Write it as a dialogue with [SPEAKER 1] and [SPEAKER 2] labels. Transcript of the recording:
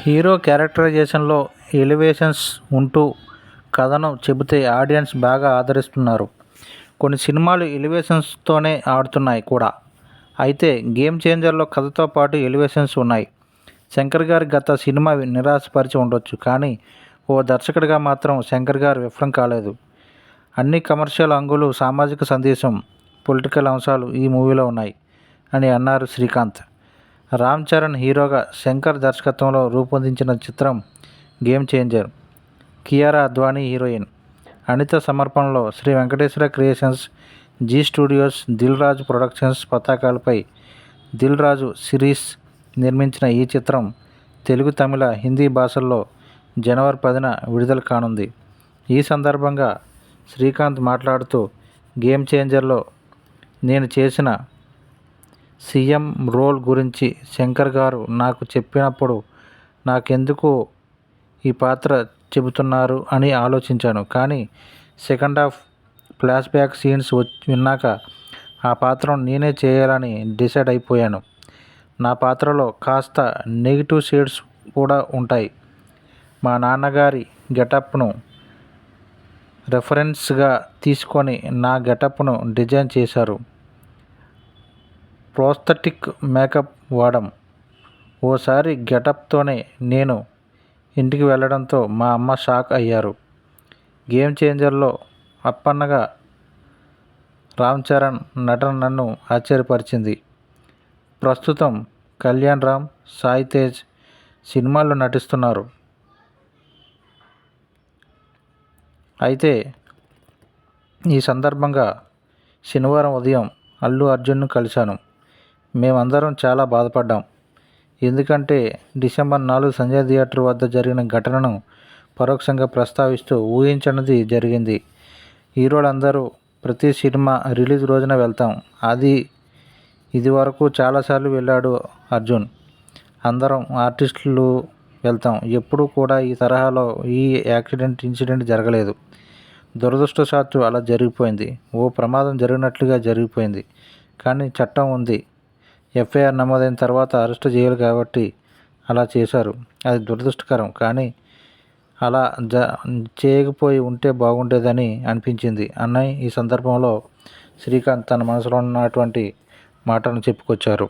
[SPEAKER 1] Hero క్యారెక్టరైజేషన్లో elevations ఉంటూ కథను చెబితే ఆడియన్స్ బాగా ఆదరిస్తున్నారు. కొన్ని సినిమాలు ఎలివేషన్స్తోనే ఆడుతున్నాయి కూడా. అయితే గేమ్ చేంజర్లో కథతో పాటు ఎలివేషన్స్ ఉన్నాయి. శంకర్ గారి గత సినిమా నిరాశపరిచి ఉండొచ్చు కానీ ఓ దర్శకుడిగా మాత్రం శంకర్ గారు విఫలం కాలేదు. అన్ని కమర్షియల్ అంగులు సామాజిక సందేశం పొలిటికల్ అంశాలు ఈ మూవీలో ఉన్నాయి అని అన్నారు శ్రీకాంత్. రామ్ చరణ్ హీరోగా శంకర్ దర్శకత్వంలో రూపొందించిన చిత్రం game changer. Kiara Advani heroine. Anitha సమర్పణలో Sri Venkateswara creations Zee studios Dil Raju productions పతాకాలపై Dil Raju Sirish నిర్మించిన ఈ చిత్రం తెలుగు తమిళ హిందీ భాషల్లో జనవరి పదిన విడుదల కానుంది. ఈ సందర్భంగా శ్రీకాంత్ మాట్లాడుతూ గేమ్ చేంజర్లో నేను చేసిన సీఎం రోల్ గురించి శంకర్ గారు నాకు చెప్పినప్పుడు నాకెందుకు ఈ పాత్ర చెబుతున్నారు అని ఆలోచించాను. కానీ second half flashback scenes విన్నాక ఆ పాత్రను నేనే చేయాలని డిసైడ్ అయిపోయాను. నా పాత్రలో కాస్త నెగిటివ్ షేడ్స్ కూడా ఉంటాయి. మా నాన్నగారి గెటప్ను రెఫరెన్స్గా తీసుకొని నా గెటప్ను డిజైన్ చేశారు. ప్రోస్థెటిక్ మేకప్ వాడాం. ఓసారి గెటప్తోనే నేను ఇంటికి వెళ్ళడంతో మా అమ్మ షాక్ అయ్యారు. గేమ్ చేంజర్లో అప్పన్నగా రామ్ చరణ్ నటన నన్ను ఆశ్చర్యపరిచింది. ప్రస్తుతం కళ్యాణ్ రామ్ సాయి తేజ్ సినిమాల్లో నటిస్తున్నారు. అయితే ఈ సందర్భంగా శనివారం ఉదయం అల్లు అర్జున్ను కలిశాను. మేమందరం చాలా బాధపడ్డాం. ఎందుకంటే డిసెంబర్ నాలుగు సంజయ్ థియేటర్ వద్ద జరిగిన ఘటనను పరోక్షంగా ప్రస్తావిస్తూ ఊహించనిది జరిగింది. హీరోలందరూ ప్రతి సినిమా రిలీజ్ రోజున వెళ్తాం. అది ఇది వరకు చాలాసార్లు వెళ్ళాడు అర్జున్. అందరం ఆర్టిస్టులు వెళ్తాం. ఎప్పుడూ కూడా ఈ తరహాలో ఈ యాక్సిడెంట్ ఇన్సిడెంట్ జరగలేదు. దురదృష్టవశాత్తు అలా జరిగిపోయింది. ఓ ప్రమాదం జరిగినట్లుగా జరిగిపోయింది. కానీ చట్టం ఉంది. ఎఫ్ఐఆర్ నమోదైన తర్వాత అరెస్ట్ చేయాలి కాబట్టి అలా చేశారు. అది దురదృష్టకరం. కానీ అలా జ చేయకపోయి ఉంటే బాగుండేదని అనిపించింది. అన్నయ్య ఈ సందర్భంలో శ్రీకాంత్ తన మనసులో ఉన్నటువంటి మాటను చెప్పుకొచ్చారు.